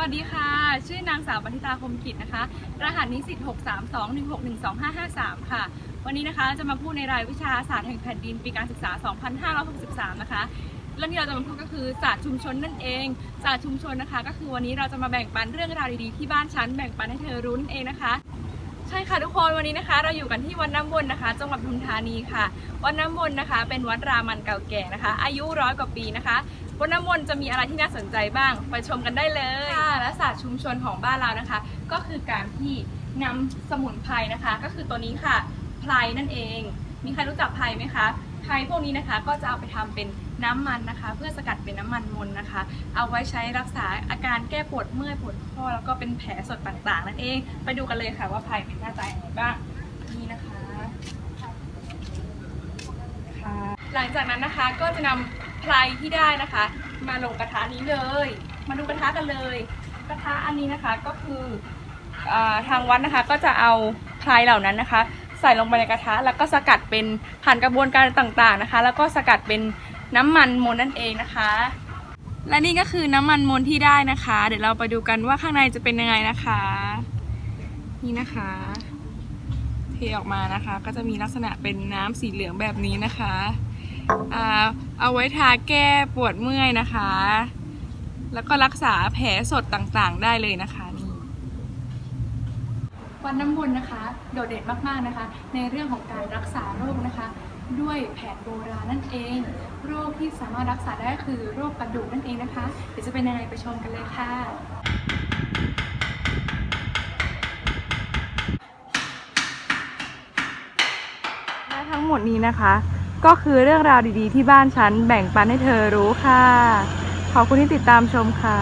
วัสดีค่ะ ชื่อนางสาวปณิตาคมกิจนะคะ รหัสนิสิต63216125553 ค่ะ วันนี้นะคะจะมาพูดในรายวิชาศาสตร์แห่งแผ่นดินปีการศึกษา 2563 นะคะเรื่องที่เราจะมาพูดก็คือศาสตร์ชุมชนนั่นเองศาสตร์ชุมชนนะคะ ก็คือวันนี้เราจะมาแบ่งปันเรื่องราวดีๆที่บ้านฉันแบ่งปันให้เธอรู้นั่นเองนะคะ ใช่ค่ะทุกคนวันนี้นะคะ เราอยู่กันที่วัดน้ำวนนะคะ จังหวัดปทุมธานีค่ะ วัดน้ำวนนะคะ เป็นวัดรามันเก่าแก่นะคะ อายุร้อยกว่าปีนะคะวัดน้ำวนจะมีอะไรที่น่าสนใจบ้าง ไปชมกันได้เลยค่ะและศาสตร์ชุมชนของบ้านเรานะคะ ก็คือการที่นำสมุนไพรนะคะ ก็คือตัวนี้ค่ะไพรนั่นเอง มีใครรู้จักไพรไหมคะ ไพรพวกนี้นะคะก็จะเอาไปทำเป็นน้ำมันนะคะ เพื่อสกัดเป็นน้ำมันมนนะคะ เอาไว้ใช้รักษาอาการแก้ปวดเมื่อยปวดข้อแล้วก็เป็นแผลสดต่างๆ นั่นเอง ไปดูกันเลยค่ะว่าไพรเป็นหน้าตาอย่างไรบ้างนี่นะคะหลังจากนั้นนะคะก็จะนำไพรที่ได้นะคะ มาลงกระทะนี้เลย มาดูกระทะกันเลย กระทะอันนี้นะคะก็คืออทางวัดนะคะก็จะเอาไพรเหล่านั้นนะคะ ใส่ลงไปในกระทะ แล้วก็สกัดเป็นผ่านกระบวนการต่างๆนะคะ แล้วก็สกัดเป็นน้ำมันมนนั่นเองนะคะ และนี่ก็คือน้ำมันมนที่ได้นะคะ เดี๋ยวเราไปดูกันว่าข้างในจะเป็นยังไงนะคะ นี่นะคะเทออกมานะคะ ก็จะมีลักษณะเป็นน้ำสีเหลืองแบบนี้นะคะเอาไว้ทาแก้ปวดเมื่อยนะคะ แล้วก็รักษาแผลสดต่างๆได้เลยนะคะ วัดน้ำวนต์นะคะ โดดเด่นมากๆนะคะ ในเรื่องของการรักษาโรคนะคะ ด้วยแผนโบราณนั่นเอง โรคที่สามารถรักษาได้ก็คือโรคกระดูกนั่นเองนะคะเดี๋ยวจะเป็นยังไงไปชมกันเลยค่ะและทั้งหมดนี้นะคะ ก็คือเรื่องราวดีๆที่บ้านฉันแบ่งปันให้เธอรู้ค่ะ ขอบคุณที่ติดตามชมค่ะ